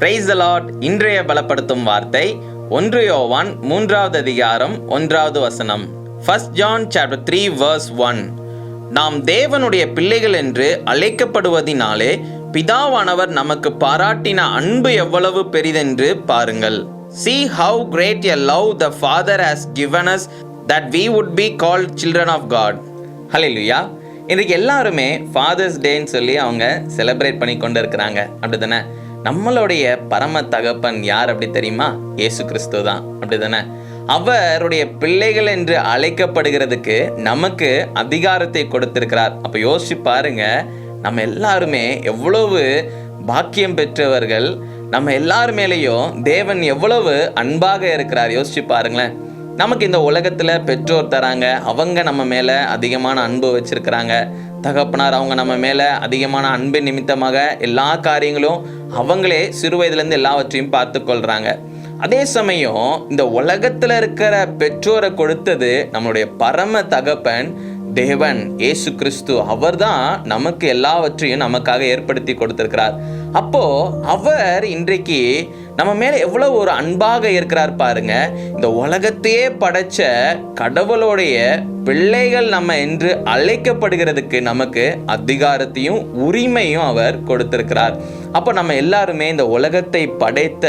Price Lord இன்றைய பலப்படுத்தும் வார்த்தை ஒன்று யோவான் மூன்றாவது அதிகாரம் ஒன்றாவது வசனம். First John chapter three verse one நாம் தேவனுடைய பிள்ளைகள் என்று அழைக்கப்படுவதினாலே பிதாவானவர் நமக்கு பாராட்டின அன்பு எவ்வளவு பெரிதென்று பாருங்கள். See how great a love the Father has given us that we would be called children of God hallelujah இன்றைக்கு எல்லாருமே ஃபாதர்ஸ் டேன்னு சொல்லி அவங்க செலிப்ரேட் பண்ணி கொண்டு இருக்கிறாங்க. அப்படி தானே நம்மளுடைய பரம தகப்பன் யார் அப்படி தெரியுமா? இயேசு கிறிஸ்து தான். அப்படி தானே அவருடைய பிள்ளைகள் என்று அழைக்கப்படுகிறதுக்கு நமக்கு அதிகாரத்தை கொடுத்திருக்கிறார். அப்போ யோசிச்சு பாருங்க நம்ம எல்லாருமே எவ்வளவு பாக்கியம் பெற்றவர்கள் நம்ம எல்லார் மேலேயும் தேவன் எவ்வளவு அன்பாக இருக்கிறார். யோசிச்சு பாருங்களேன். நமக்கு இந்த உலகத்தில் பெற்றோர் தராங்க அவங்க நம்ம மேலே அதிகமான அன்பு வச்சிருக்கிறாங்க. தகப்பனார் அவங்க நம்ம மேலே அதிகமான அன்பு நிமித்தமாக எல்லா காரியங்களும் அவங்களே சிறு வயதுலேருந்து எல்லாவற்றையும் பார்த்து கொள்கிறாங்க அதே சமயம் இந்த உலகத்தில் இருக்கிற பெற்றோரை கொடுத்தது நம்மளுடைய பரம தகப்பன் தேவன் இயேசு கிறிஸ்து அவர்தான் நமக்கு எல்லாவற்றையும் நமக்காக ஏற்படுத்தி கொடுத்திருக்கிறார். அப்போ அவர் இன்றைக்கு நம்ம மேல எவ்வளவு ஒரு அன்பாக இருக்கிறார் பாருங்க. இந்த உலகத்தையே படைச்ச கடவுளுடைய பிள்ளைகள் நம்ம என்று அழைக்கப்படுகிறதுக்கு நமக்கு அதிகாரத்தையும் உரிமையும் அவர் கொடுத்திருக்கிறார். அப்போ நம்ம எல்லாருமே இந்த உலகத்தை படைத்த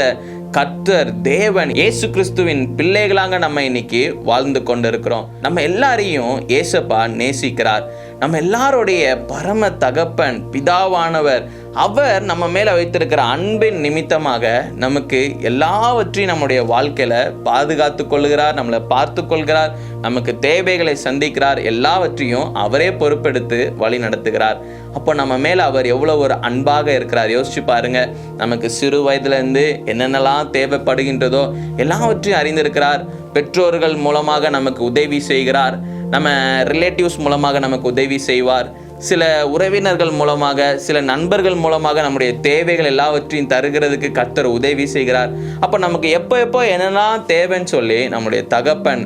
கர்த்தர் தேவன் இயேசு கிறிஸ்துவின் பிள்ளைகளாக நம்ம இன்னைக்கு வாழ்ந்து கொண்டிருக்கிறோம். நம்ம எல்லாரையும் ஏசப்பா நேசிக்கிறார். நம்ம எல்லாருடைய பரம தகப்பன் பிதாவானவர் அவர் நம்ம மேல வைத்திருக்கிற அன்பின் நிமித்தமாக நமக்கு எல்லாவற்றையும் நம்முடைய வாழ்க்கையில பாதுகாத்து கொள்கிறார் நம்மளை பார்த்து கொள்கிறார். நமக்கு தேவைகளை சந்திக்கிறார் எல்லாவற்றையும் அவரே பொறுப்பெடுத்து வழி நடத்துகிறார். அப்போ நம்ம மேலே அவர் எவ்வளோ ஒரு அன்பாக இருக்கிறார். யோசிச்சு பாருங்க. நமக்கு சிறு வயதுலேருந்து என்னென்னலாம் தேவைப்படுகின்றதோ எல்லாவற்றையும் அறிந்திருக்கிறார். பெற்றோர்கள் மூலமாக நமக்கு உதவி செய்கிறார். நம்ம ரிலேட்டிவ்ஸ் மூலமாக நமக்கு உதவி செய்வார். சில உறவினர்கள் மூலமாக சில நண்பர்கள் மூலமாக நம்முடைய தேவைகள் எல்லாவற்றையும் தருகிறதுக்கு கத்தர் உதவி செய்கிறார். அப்போ நமக்கு எப்போ எப்போ என்னெல்லாம் தேவைன்னு சொல்லி நம்முடைய தகப்பன்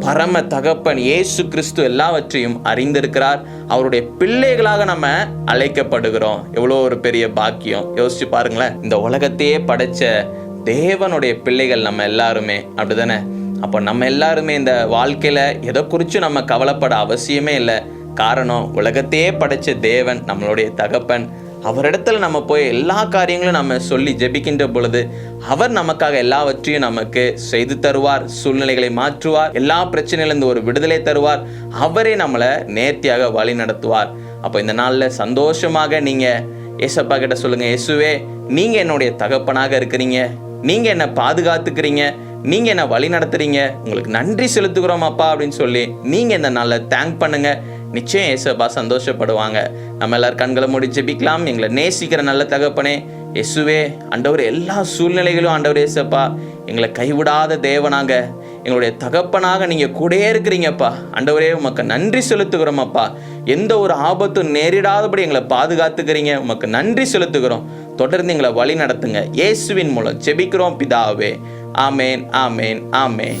பரம தகப்பன் இயேசு கிறிஸ்து எல்லாவற்றையும் அறிந்திருக்கிறார். அவருடைய பிள்ளைகளாக நம்ம அழைக்கப்படுகிறோம். எவ்வளோ ஒரு பெரிய பாக்கியம். யோசிச்சு பாருங்களேன். இந்த உலகத்தையே படைச்ச தேவனுடைய பிள்ளைகள் நம்ம எல்லாருமே. அப்படிதானே? அப்போ நம்ம எல்லாருமே இந்த வாழ்க்கையில் எதை குறிச்சும் நம்ம கவலைப்பட அவசியமே இல்லை. காரணம் உலகத்தையே படைச்ச தேவன் நம்மளுடைய தகப்பன். அவரிடத்துல நம்ம போய் எல்லா காரியங்களும் நம்ம சொல்லி ஜெபிக்கின்ற பொழுது அவர் நமக்காக எல்லாவற்றையும் நமக்கு செய்து தருவார் சூழ்நிலைகளை மாற்றுவார் எல்லா பிரச்சனையிலிருந்து ஒரு விடுதலை தருவார் அவரே நம்மளை நேர்த்தியாக வழி நடத்துவார். அப்போ இந்த நாளில் சந்தோஷமாக நீங்கள் ஏசப்பா கிட்ட சொல்லுங்க இயேசுவே நீங்கள் என்னுடைய தகப்பனாக இருக்கிறீங்க. நீங்கள் என்னை பாதுகாத்துக்கிறீங்க. நீங்கள் என்ன வழி நடத்துறீங்க. உங்களுக்கு நன்றி செலுத்துகிறோம் அப்பா அப்படின்னு சொல்லி நீங்கள் இந்த நாளில் தேங்க் பண்ணுங்கள் நிச்சயம் ஏசப்பா சந்தோஷப்படுவாங்க. நம்ம எல்லாரும் கண்களை மூடி ஜெபிக்கலாம். எங்களை நேசிக்கிற நல்ல தகப்பனே எசுவே ஆண்டவர் எல்லா சூழ்நிலைகளும் ஆண்டவர் ஏசப்பா எங்களை கைவிடாத தேவனாங்க எங்களுடைய தகப்பனாக நீங்கள் கூடயே இருக்கிறீங்கப்பா. ஆண்டவரே உமக்கு நன்றி செலுத்துகிறோம் அப்பா. எந்த ஒரு ஆபத்தும் நேரிடாதபடி எங்களை பாதுகாத்துக்கிறீங்க. உமக்கு நன்றி செலுத்துகிறோம். தொடர்ந்து எங்களை வழி நடத்துங்க. இயேசுவின் மூலம் ஜெபிக்கிறோம் பிதாவே. ஆமேன் ஆமேன் ஆமேன்.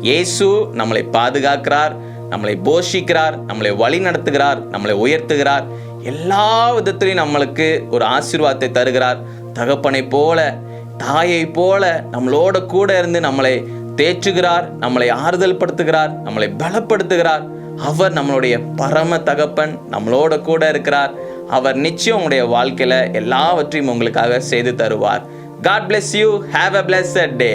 இயேசு நம்மளை பாதுகாக்கிறார். நம்மளை போஷிக்கிறார் நம்மளை வழி நடத்துகிறார் நம்மளை உயர்த்துகிறார். எல்லா விதத்திலையும் நம்மளுக்கு ஒரு ஆசீர்வாதத்தை தருகிறார். தகப்பனை போல தாயை போல நம்மளோட கூட இருந்து நம்மளை தேற்றுகிறார் நம்மளை ஆறுதல் படுத்துகிறார் நம்மளை பலப்படுத்துகிறார். அவர் நம்மளுடைய பரம தகப்பன் நம்மளோட கூட இருக்கிறார். அவர் நிச்சயம் உங்களுடைய வாழ்க்கையில எல்லாவற்றையும் உங்களுக்காக செய்து தருவார். God bless you have a blessed day